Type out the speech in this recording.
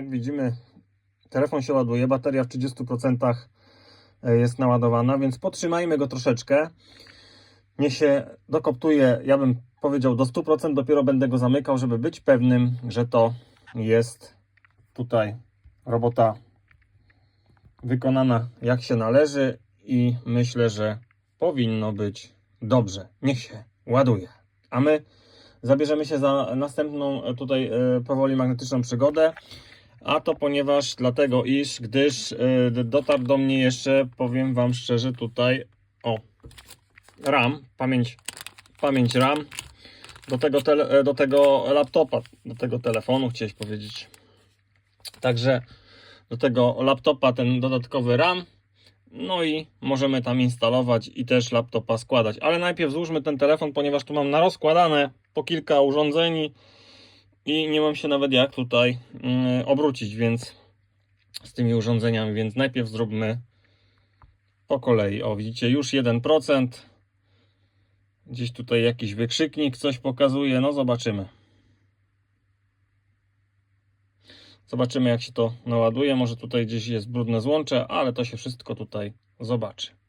Jak widzimy, telefon się ładuje, bateria w 30% jest naładowana, więc potrzymajmy go troszeczkę. Niech się dokoptuje, ja bym powiedział do 100%, dopiero będę go zamykał, żeby być pewnym, że to jest tutaj robota wykonana jak się należy i myślę, że powinno być dobrze. Niech się ładuje. A my zabierzemy się za następną e, tutaj e, powoli magnetyczną przygodę. A to ponieważ dlatego, iż gdyż e, dotarł do mnie jeszcze, powiem Wam szczerze, tutaj o RAM, pamięć, pamięć RAM do tego, e, do tego laptopa, do tego telefonu chciałeś powiedzieć. Także do tego laptopa ten dodatkowy RAM. No i możemy tam instalować i też laptopa składać. Ale najpierw złóżmy ten telefon, ponieważ tu mam na rozkładane po kilka urządzeń i nie mam się nawet jak tutaj mm, obrócić, więc z tymi urządzeniami, więc najpierw zróbmy po kolei. O, widzicie, już 1%. Gdzieś tutaj jakiś wykrzyknik coś pokazuje. No zobaczymy. Zobaczymy jak się to naładuje. Może tutaj gdzieś jest brudne złącze, ale to się wszystko tutaj zobaczy.